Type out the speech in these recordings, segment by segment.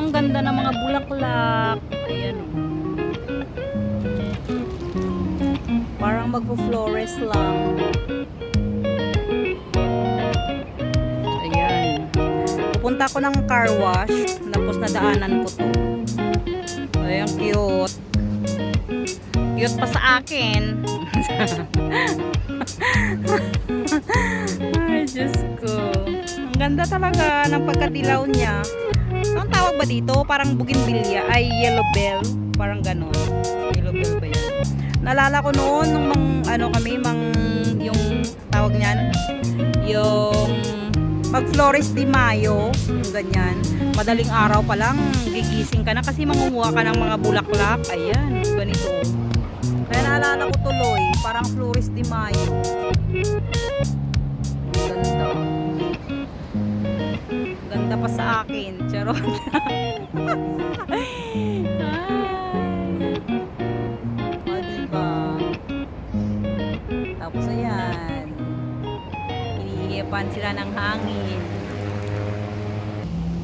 ang ganda ng mga bulaklak. Ayan. Parang magpo-flores lang. Ayan. Pupunta ko ng car wash. Tapos nadaanan ko to. Ayan, cute. Cute pa sa akin. Ay, Diyos ko. Ang ganda talaga ng pagkadilaw niya. Ba dito? Parang bougainvillea. Ay, yellow bell. Parang ganon. Yellow bell ba yun? Nalala ko noon nung mang, ano kami, mang, yung tawag niyan, yung pag Flores de Mayo, yung ganyan. Madaling araw pa lang, gigising ka na kasi mangunguha ka ng mga bulaklak. Ayan, ganito. Kaya naalala ko tuloy, parang Flores de Mayo. Sa akin. Charot. O, diba? Tapos ayan. Hinihipan sila ng hangin.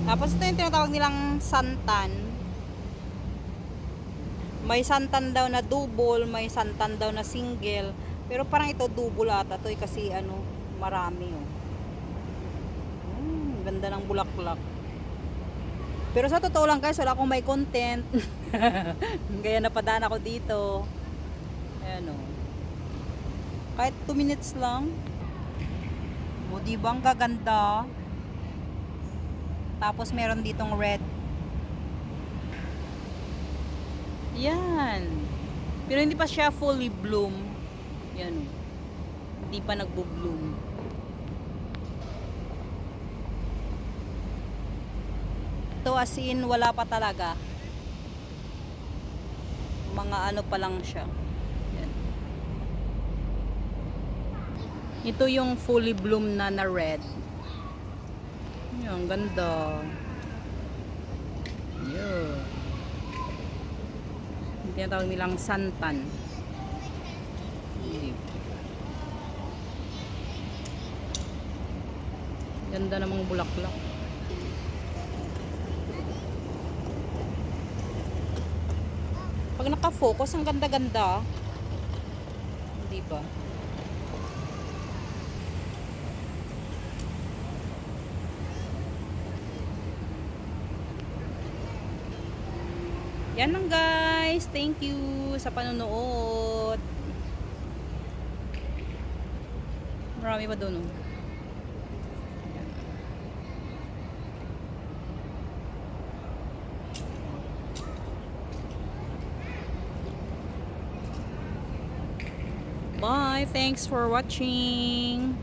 Tapos ito yung tinatawag nilang santan. May santan daw na double, may santan daw na single. Pero parang ito double ata to eh, kasi ano, marami oh. Hmm, ganda ng bulaklak. Pero sa totoo lang guys, wala akong may content. Kaya napadaan ako dito. Ayan oh. Kahit 2 minutes lang. O, di ba ang gaganda? Tapos meron ditong red. Yan. Pero hindi pa siya fully bloom. Yan oh. Hindi pa nagbo-bloom. Ito as in, wala pa talaga. Mga ano pa lang siya. Yan. Ito yung fully bloom na na red. Yan, ganda. Yung tinatawag nilang santan. Ganda namang bulaklak. Pag naka-focus, ang ganda-ganda. Hindi ba? Yan lang guys. Thank you sa panonood. Marami pa doon. Oh. Bye. Thanks for watching.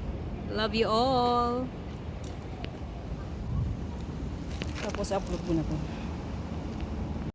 Love you all. Tapos upload ko na to.